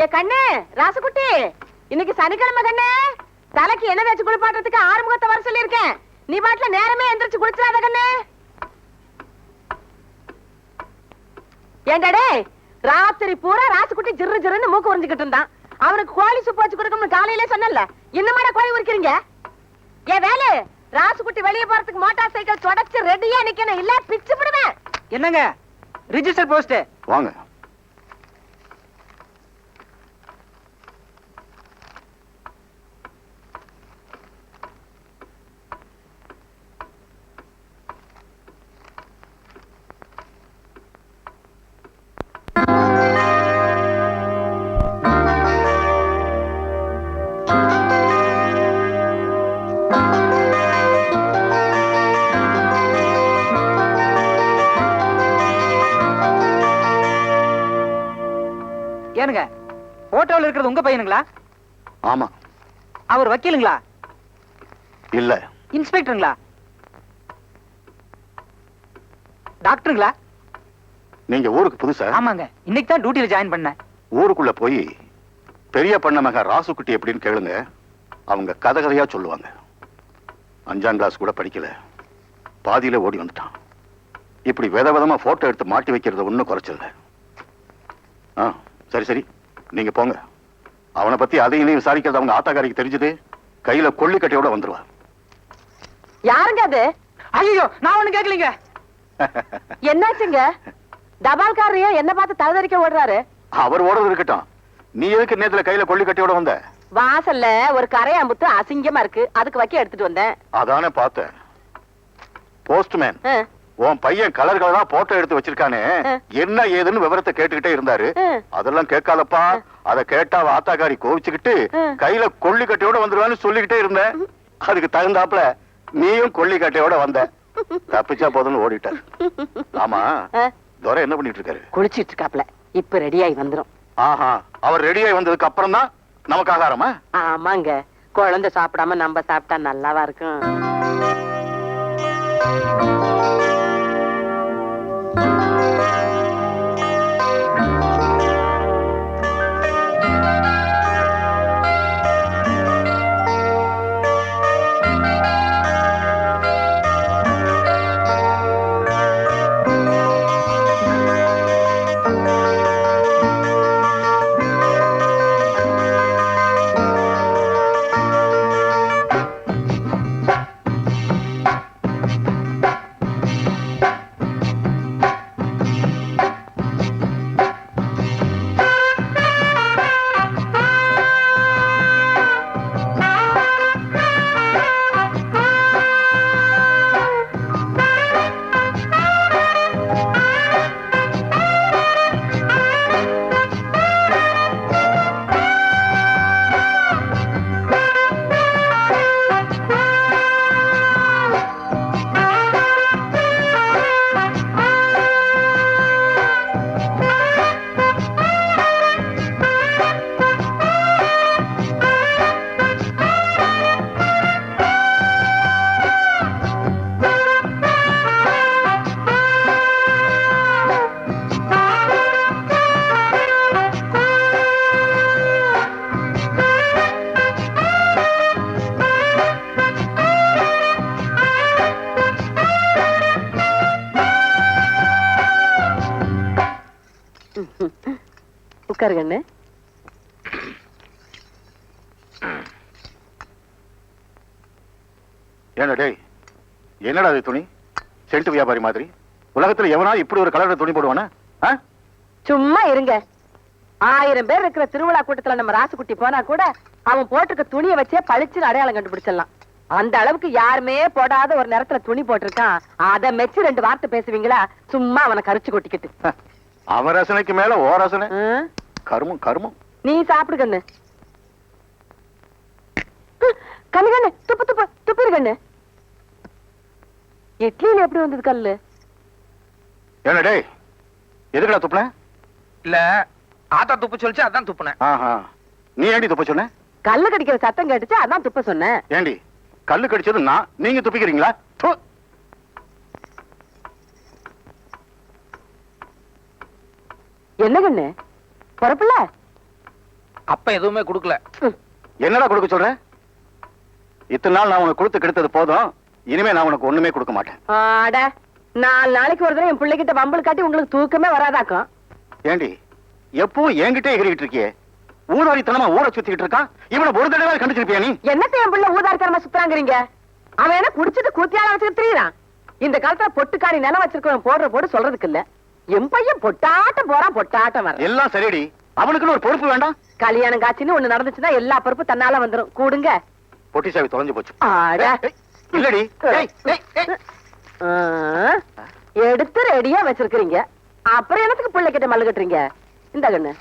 ஏ கண்ணு ராசுகுட்டி இன்னைக்கு சனிக்கிழமை கண்ணு. தலைக்கு என்ன தேய்ச்சி குளிப்பாட்டுறதுக்கு ஆறுமுகத்தை வர சொல்லியிருக்கேன். நீ பாட்டுல நேரமே எந்திரிச்சு குளிச்சிடாத கண்ணு. ஏண்டா டேய் ராத்திரி பூரா ராசுகுட்டி ஜிரு ஜிருன்னு மூக்கு உறிஞ்சுக்கிட்டு இருந்தான். அவனுக்கு கோழி சூப்பு வச்சு கொடுக்கணும்னு காலையிலே சொன்னல இன்னுமாடா கோழி உரிக்கிறீங்க? ஏ வேலு ராசுகுட்டி வெளியே போறதுக்கு மோட்டார் சைக்கிள் தொடச்சு ரெடியா நிக்கணும். இல்ல பிச்சு விடுவேன் என்னங்க? ரிஜிஸ்டர் போஸ்ட் வாங்க. போட்டோல இருக்கிறது உங்க பையனுங்களா? ஆமா. அவர் வக்கீலுங்களா? இல்ல. இன்ஸ்பெக்டருங்களா? டாக்டருங்களா? நீங்க ஊருக்கு புதுசா? ஆமாங்க. இன்னைக்கு தான் டியூட்டில ஜாயின் பண்ணேன். ஊருக்குள்ள போய் பெரிய பண்ண மக ராசுக்குட்டி எப்படின்னு கேளுங்க. அவங்க கதை கதையா சொல்லுவாங்க. அஞ்சாம் கிளாஸ் கூட படிக்கல. பாதியில ஓடி வந்துட்டான். இப்படி வித விதமா போட்டோ எடுத்து மாட்டி வைக்கிறது ஒன்றும் குறைச்சல ஆ சரி சரி. நீங்க போங்க. அவனை பத்தி அதையும் இதையும் விசாரிக்கிறது அவங்க ஆத்தாக்காரிக்கு தெரிஞ்சது. கையில கொள்ளிக்கட்டையோட வந்துருவா. யாருங்க அது? ஐயோ நான் ஒண்ணு கேட்கலீங்க என்னாச்சுங்க? தபால்காரரையும் என்ன பார்த்து தகுதறிக்க ஓடுறாரு? அவர் ஓடுறது இருக்கட்டும். நீ எதுக்கு நேத்துல கையில கொள்ளிக்கட்டையோட வந்த? வாசல்ல ஒரு கரையாம்புத்து அசிங்கமா இருக்கு. அதுக்கு வைக்க எடுத்துட்டு வந்தேன். அதானே பார்த்தேன். போஸ்ட்மேன் உன் பையன் கலர் கலரா போட்டோ எடுத்து வச்சிருக்கானே. என்ன ஏதுன்னு விவரத்தை கேட்டுக்கிட்டே இருந்தாரு. அதெல்லாம் கேட்காதப்பா. அத கேட்டா அவ ஆத்தாக்காரி கோவிச்சுக்கிட்டு. கையில கொள்ளி கட்டையோட வந்துருவான்னு சொல்லிக்கிட்டே இருந்தேன். அதுக்கு தகுந்தாப்புல நீயும் கொள்ளி கட்டையோட வந்த. தப்பிச்சா போதும்னு ஓடிட்டார் ஆமா. துரை என்ன பண்ணிட்டு இருக்காரு? குளிச்சிட்டு இருக்காப்ல இப்ப ரெடியாகி வந்துரும். ஆஹா. அவர் ரெடியாகி வந்ததுக்கு அப்புறம் தான் நமக்கு ஆகாரமா? ஆமாங்க. குழந்தை சாப்பிடாம நம்ம சாப்பிட்டா நல்லாவா இருக்கும்? கண்ணு ஏன்னா டேய் என்னடா அது துணி சென்ட் வியாபாரி மாதிரி உலகத்துல எவனா இப்படி ஒரு கலர்ல துணி போடுவானா ஆ? சும்மா இருங்க ஆயிரம் பேர் இருக்கிற திருவிழா கூட்டத்துல நம்ம ராசுக்குட்டி போனா கூட அவன் போட்டிருக்க துணியை வச்சே பளிச்சுன்னு அடையாளம் கண்டுபிடிச்சிடலாம் அந்த அளவுக்கு யாருமே போடாத ஒரு நேரத்துல துணி போட்டிருக்கான் அத மெச்சு ரெண்டு வார்த்தை பேசுவீங்களா சும்மா அவனை கரிச்சு கொட்டிக்கிட்டு அவன் ரசனைக்கு மேல ஓ ரசனை? கருமம் கருமம் நீ சாப்பிடு கண்ணு. கண்ணு கண்ணு துப்பு துப்பு துப்பிரு கண்ணு. இட்லியில எப்படி வந்தது கல்லு? ஏன்னா டேய் எதுக்குடா துப்புன? இல்ல ஆத்தா துப்பு சொல்லிச்சு அதான் துப்புனேன் ஆஹா நீ ஏண்டி துப்ப சொன்ன? கல்லு கடிக்கிற சத்தம் கேட்டுச்சு அதான் துப்ப சொன்னேன் ஏண்டி கல்லு கடிச்சது நான் நீங்க துப்பிக்கிறீங்களா? ப்பு. என்ன கண்ணு? பொறப்புல? அப்ப எதுவுமே கொடுக்கல. என்னடா கொடுக்க சொல்ற? இத்தனை நாள் நான் உனக்கு கொடுத்து கெடுத்தது போதும். இனிமே நான் உனக்கு ஒண்ணுமே கொடுக்க மாட்டேன். ஆட நாலு நாளைக்கு ஒரு தடவை என் பிள்ளைகிட்ட வம்பல் காட்டி உங்களுக்கு தூக்கமே வராதாக்கும். ஏண்டி எப்பவும் என்கிட்டே எகிரிட்டு இருக்கியே. ஊதாரித்தனமா ஊரை சுத்திட்டு இருக்கான்? இவனை ஒரு தடவை கண்டுச்சிருப்பியா நீ? என்னத்த என் பிள்ளை ஊதாரித்தனமா சுத்துறாங்கறீங்க? அவன் என்ன குடிச்சிட்டு கூத்தியால வச்சுட்டு திரியறான்? இந்த காலத்துல பொட்டுக்காரி நிலம் வச்சிருக்கவன் போடுற போடு சொல்றதுக்கு இல்ல. என் பையன் பொட்டாட்டம் போறான் பொட்டாட்டம் வர எல்லாம் சரிடி. அவனுக்குன்னு ஒரு பொறுப்பு வேண்டாம். கல்யாணம் காட்சின்னு ஒண்ணு நடந்துச்சுன்னா எல்லா பொறுப்பும் தன்னால வந்துரும். கூடுங்க. பொட்டி சாவி தொலைஞ்சு போச்சு. இல்லடி. ஏய், ஏய், ஏய். ஆ, எடுத்து ரெடியா வச்சிருக்கீங்க அப்புறம் என்னத்துக்கு பிள்ளை கிட்ட மல்லு கட்டுறீங்க இந்த கண்ணு.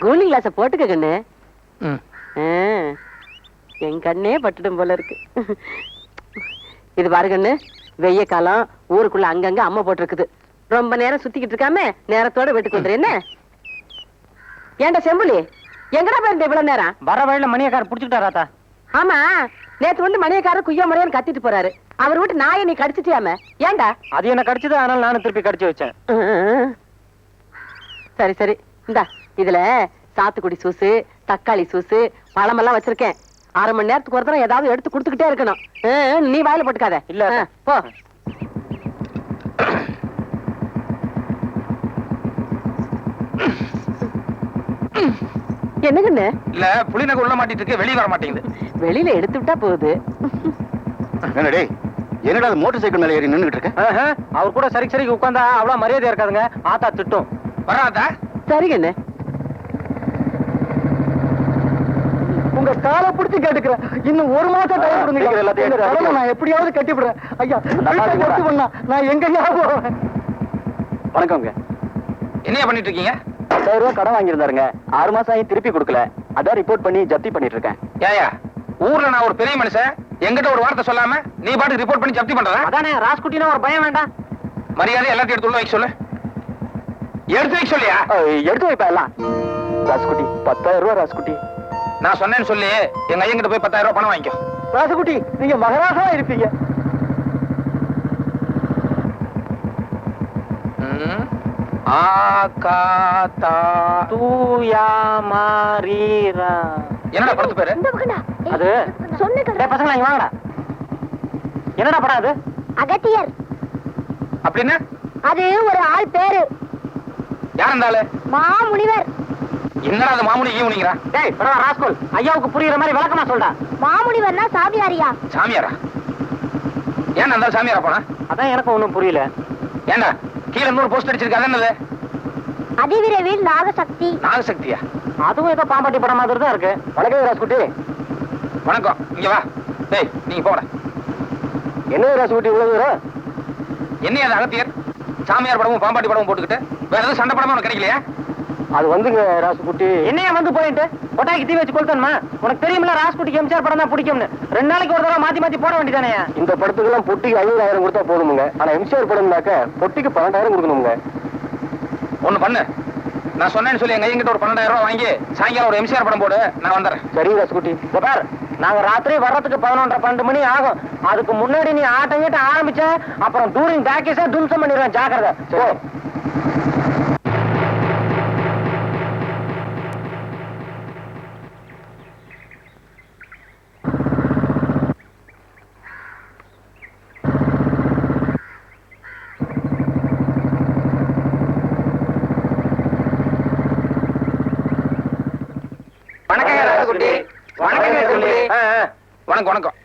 கூலிங் கிளாஸ போட்டுக்க கண்ணு. என் கண்ணே பட்டுடும் போல இருக்கு. இது பாரு கண்ணு வெய்ய காலம் ஊருக்குள்ள அங்கங்க அம்மா போட்டிருக்குது. ரொம்ப நேரம் சுத்திக்கிட்டு இருக்காம நேரத்தோட வீட்டுக்கு வந்துரு என்ன? செம்புலி? எங்கடா போயிருந்த இவ்வளவு நேரம்? வர வழியில மணியக்கார புடிச்சுட்டாராத்தா ஆமா நேத்து வந்து மணியக்காரர் குய்யோ முறையன்னு கத்திட்டு போறாரு. அவர் வீட்டு நாயை நீ கடிச்சிட்டியாம? ஏன்டா? அது என்ன கடிச்சது அதனால நானும் திருப்பி கடிச்சு வச்சேன். சரி சரி. இந்தா இதுல சாத்துக்குடி சூசு தக்காளி சூசு பழமெல்லாம் வச்சிருக்கேன். அரை மணி நேரத்துக்கு ஒரு தடவை ஏதாவது எடுத்து கொடுத்துக்கிட்டே இருக்கணும். நீ வாயில போட்டுக்காத. இல்ல. போ. என்னங்கண்ணு இல்ல புளிநகை உள்ள மாட்டிட்டு இருக்கு வெளிய வர மாட்டேங்குது. வெளியில எடுத்து விட்டா போகுது. என்னடா டேய் என்னடா மோட்டார் சைக்கிள் மேல ஏறி நின்னுகிட்டு இருக்க? அவர் கூட சரிக்கு சரிக்கு உட்காந்தா அவ்வளவு மரியாதை இருக்காதுங்க. ஆத்தா திட்டும். வராதா சரிங்கண்ணு உங்க காலை பிடிச்சு கேட்டுக்கிறேன். இன்னும் ஒரு மாசம் time கொடுங்க. எல்லாத்தையும் நான் எப்படியாவது கட்டிவிடுறேன். ஐயா. ஒத்து பண்ணா, நான் எங்க போவேன். வணக்கம்ங்க. என்னையா பண்ணிட்டு இருக்கீங்க பத்தாயிரம் ரூபாய் கடன் வாங்கியிருந்தாருங்க. ஆறு மாசம் ஆகி திருப்பி கொடுக்கல. அதான் ரிப்போர்ட் பண்ணி ஜப்தி பண்ணிட்டு இருக்கேன் ஏயா ஊர்ல நான் ஒரு பெரிய மனுஷன். என்கிட்ட ஒரு வார்த்தை சொல்லாம நீ பாட்டுக்கு ரிப்போர்ட் பண்ணி ஜப்தி பண்றதா? அதானே ராஸ்குட்டினா ஒரு பயம் வேண்டாம். மரியாதை எல்லாத்தையும் எடுத்து உள்ள வைக்க சொல்லு. எடுத்து வைக்க சொல்லியா? எடுத்து வைப்பா எல்லாம். ராஸ்குட்டி பத்தாயிரம் ரூபாய் ராஸ்குட்டி. நான் சொன்னேன்னு சொல்லி எங்க ஐயன் போய் பத்தாயிரம் ரூபாய் பணம் வாங்கிக்கோ. ராசுகுட்டி நீங்க மகராசா இருப்பீங்க. ம். ஆ கா தா தூயா மாரீரா என்னடா படத்து பேரு? அது? பசங்களா இங்க வாங்கடா. என்னடா படம் அது? அகத்தியர். அப்படின்னா அது ஒரு ஆள் பேரு. யார் ஆளு? மாமுனிவர். என்னடா அது மாமுனி ஈவுனிங்கிறா டேய் பரவா ராஸ்கோல். ஐயாவுக்கு புரியுற மாதிரி விளக்கமா சொல்டா மாமுனிவர்னா சாமியாரியா? சாமியாரா? ஏன் அந்த சாமியாரா போனா? அதான் எனக்கு ஒண்ணும் புரியல. ஏன்டா கீழே நூறு போஸ்ட் அடிச்சிருக்கு அது என்னது? அதிவிரைவில் நாகசக்தி. நாகசக்தியா? அதுவும் ஏதோ பாம்பாட்டி படம் மாதிரி தான் இருக்கு. வணக்கம் ராஸ்குட்டி வணக்கம். இங்க வா. டேய் நீங்க போட என்ன ராசுகுட்டி இவ்வளவு தூரம்? என்ன அது அகத்தியர்? சாமியார் படமும் பாம்பாட்டி படமும் போட்டுக்கிட்டு வேற எதுவும் சண்டை படமும் உனக்கு கிடைக்கலையா? அது வந்துங்க ராசுகுட்டி என்னையா வந்து போயிட்டு? கொட்டாய்க்கு தீ வச்சு கொளுத்தணுமா? உனக்கு தெரியுமில்ல ராசுகுட்டிக்கு எம்ஜிஆர் படம் தான் பிடிக்கும்னு. ரெண்டு நாளைக்கு ஒரு தடவை மாத்தி மாத்தி போட வேண்டியதானே இந்த படத்துக்கெல்லாம் பொட்டிக்கு ஐநூறாயிரம் கொடுத்தா போதுமுங்க. ஆனா எம்சிஆர் படம்னாக்க பொட்டிக்கு பன்னெண்டாயிரம் கொடுக்கணுங்க ஒண்ணு பண்ணு. நான் சொன்னேன்னு சொல்லி எங்க ஐயங்கிட்ட ஒரு பன்னெண்டாயிரம் ரூபாய் வாங்கி சாயங்காலம் ஒரு எம்சிஆர் படம் போடு நான் வந்துடுறேன் சரி ராசுகுட்டி பார் நாங்க ராத்திரி வர்றதுக்கு பதினொன்றரை பன்னெண்டு மணி ஆகும். அதுக்கு முன்னாடி நீ ஆட்டம் கிட்ட ஆரம்பிச்ச அப்புறம் டூரிங் பேக்கேஜா தும்சம் பண்ணிடுவேன். ஜாக்கிரதை. வணக்கம் வணக்கம்.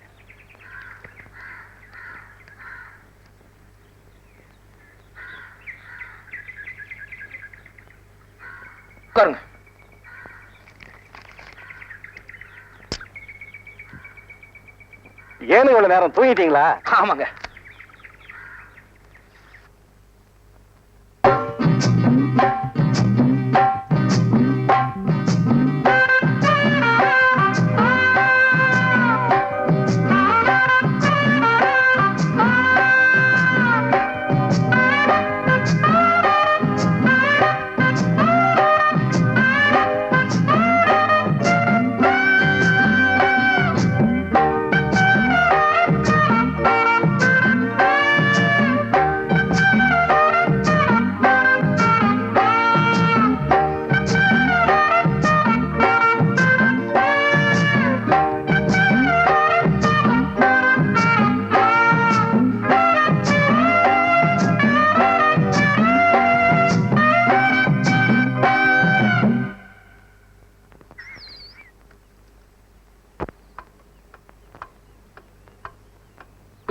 உட்காருங்க. ஏன்னு இவ்வளவு நேரம் தூங்கிட்டீங்களா? ஆமாங்க.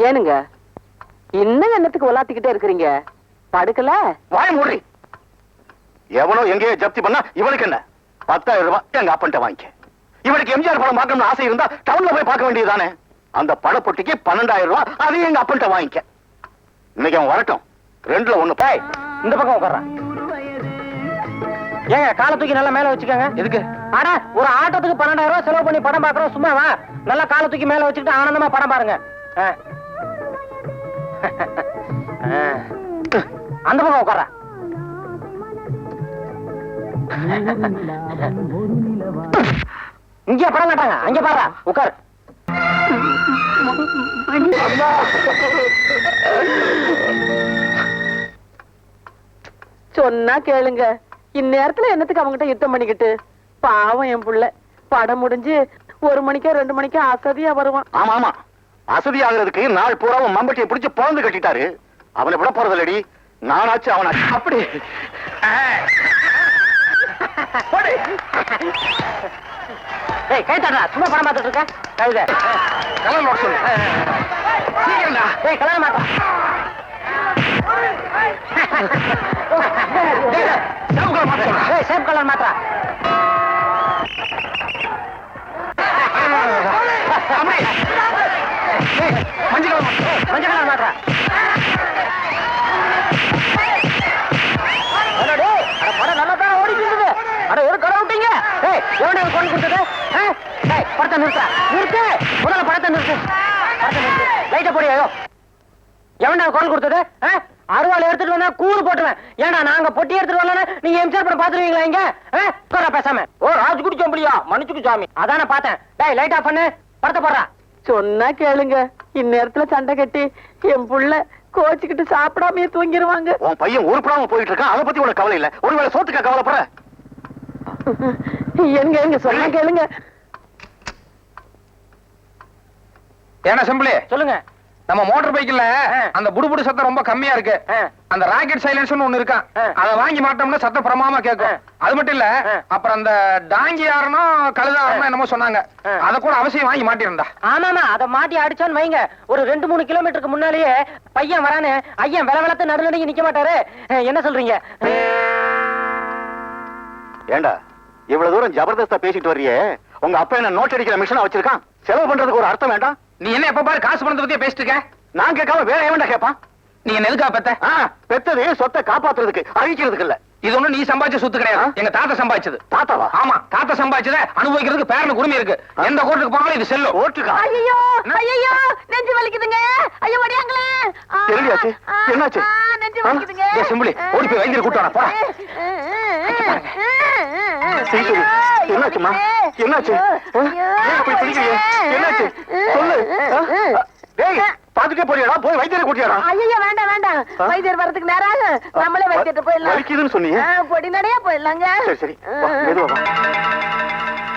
ஏனுங்க? இன்னும் என்னத்துக்கு விளாத்திக்கிட்டே இருக்கிறீங்க? படுக்கல? வாய மூடி. எவனோ எங்கேயோ ஜப்தி பண்ணா இவனுக்கு என்ன? பத்தாயிரம் ரூபாய் எங்க அப்பன்ட்ட வாங்கிக்க. இவனுக்கு எம்ஜிஆர் படம் பார்க்கணும்னு ஆசை இருந்தா டவுன்ல போய் பார்க்க வேண்டியதுதானே? அந்த படப்பொட்டிக்கு பன்னெண்டாயிரம் ரூபாய் அதையும் எங்க அப்பன்ட்ட வாங்கிக்க. இன்னைக்கு அவன் வரட்டும். ரெண்டுல ஒண்ணு. பாய் இந்த பக்கம் உட்கார்றான் ஏங்க காலை தூக்கி நல்லா மேல வச்சுக்கோங்க. எதுக்கு? ஆனா ஒரு ஆட்டத்துக்கு பன்னெண்டாயிரம் ரூபாய் செலவு பண்ணி படம் பாக்குறோம் சும்மா வா நல்லா காலை தூக்கி மேல வச்சுக்கிட்டு ஆனந்தமா படம் பாருங்க. அந்த பக்கம் உட்கார இங்க படம் காட்டாங்க அங்க பாரு உட்கார். சொன்னா கேளுங்க. இந்நேரத்துல என்னத்துக்கு அவங்ககிட்ட யுத்தம் பண்ணிக்கிட்டு? பாவம் என் புள்ள. படம் முடிஞ்சு ஒரு மணிக்கோ ரெண்டு மணிக்கோ அசதியா வருவான். ஆமா ஆமா. அசதி ஆகுறதுக்கு நாள் பூராவும் மம்பட்டியை பிடிச்சு பிறந்து கட்டிட்டாரு. அவனை விட போறதில்லடி. நானாச்சு அவனாச்சு அப்படி. டேய் கை தட்டா சும்மா படம் பார்த்துட்டு இருக்க? கழுத கலர் நோட் சொல்லு. சீக்கிரம்டா. மாட்டா. மாட்டா மஞ்சள் கலர் மஞ்சள் கலர் படம் நல்லா தான் அட ஒரு கடை விட்டீங்க எவனே கொண்டு கொடுத்தது ஆ? படத்தை நிறுத்த நிறுத்து முதல்ல படத்தை நிறுத்து படத்தை நிறுத்து லைட்டை போடி எவன்டா குரல் கொடுத்தது அருவாள் எடுத்துட்டு வந்தா கூறு போட்டுவேன் ஏன்னா நாங்க பொட்டி எடுத்துட்டு வரலன்னா நீங்க எம்ஜிஆர் படம் பாத்துருவீங்களா இங்க ஆ? பேசாம ஓ ராஜ்குடி சொம்பளியா மன்னிச்சுக்கு சாமி அதான பார்த்தேன் டேய் லைட் ஆஃப் பண்ணு படத்தை போடுறா சொன்னா கேளுங்க. இந்நேரத்துல சண்டை கட்டி என் புள்ள கோச்சுக்கிட்டு சாப்பிடாமயே தூங்கிருவாங்க. உன் பையன் உருப்படாம போயிட்டு இருக்கான். அதை பத்தி உனக்கு கவலை இல்ல. ஒருவேளை சோத்துக்கா கவலைப்படுற? எங்க எங்க? சொன்னா கேளுங்க. ஏன்னா சிம்பிளி சொல்லுங்க. நம்ம மோட்டார் பைக்ல அந்த புடுபுடு சத்தம் ரொம்ப கம்மியா இருக்கு. அந்த ராக்கெட் சைலன்ஸ்னு ஒண்ணு இருக்கான் ஆ. அத வாங்கி மாட்டோம்னா சத்தம் பிரமாமா கேட்கும். அது மட்டும் இல்ல. அப்புறம் அந்த டாங்கி யாருனோ கழுதாரனோ என்னமோ சொன்னாங்க. அத கூட அவசியம் வாங்கி மாட்டிருந்தா ஆமாமா அத மாட்டி அடிச்சான்னு வைங்க. ஒரு ரெண்டு மூணு கிலோமீட்டருக்கு முன்னாலேயே பையன் வரானு ஐயன் வில விளத்து நடுநடுங்கி நிக்க மாட்டாரு. என்ன சொல்றீங்க? ஏண்டா இவ்வளவு தூரம் ஜபர்தஸ்தா பேசிட்டு வர்றியே? உங்க அப்பா என்ன நோட் அடிக்கிற மிஷினா வச்சிருக்கான்? செலவு பண்றதுக்கு ஒரு அர்த்தம் வேண்டாம். நீ என்ன எப்ப பாரு காசு பணத்தை பத்தியே பேசிட்டு இருக்க. நான் கேட்காம வேற எவன்டா கேட்பான்? நீ என்ன எதுக்கா பெத்த? ஆ, பெத்தது சொத்தை காப்பாத்துறதுக்கு அழிக்கிறதுக்கு இல்ல. இது ஒண்ணு நீ சம்பாதிச்ச சொத்து கிடையாது. எங்க தாத்தா சம்பாதிச்சது. தாத்தாவா? ஆமா தாத்தா சம்பாதிச்சத அனுபவிக்கிறதுக்கு பேரனுக்கு உரிமை இருக்கு. எந்த கோர்ட்டுக்கு போனாலும் இது செல்லும். ஓட்டுக்கா ஐயோ ஐயோ நெஞ்சு வலிக்குதுங்க. ஐயோ வடியாங்களே என்னடியாச்சு? என்னாச்சு? நெஞ்சு? வலிக்குதுங்க. டேய் சிம்புலி, ஓடி போய் வைத்தியரை கூட்டு வாடா, போடா. சீக்கிரம். என்னாச்சு? போய் பிடிக்கிறீங்க? என்னாச்சு? சொல்லு. ஆ? டேய், பாத்துட்டே போறியாடா போய் வைத்தியரை கூட்டியாடா ஐயோ வேண்டாம் வேண்டாம்? வைத்தியர் வரதுக்கு நேரம். நம்மளே வைத்தியர்ட்ட போயிடலாம் வலிக்குதுன்னு சொன்னீங்க பொடி நடையா போயிடலாங்க சரி சரி மெதுவா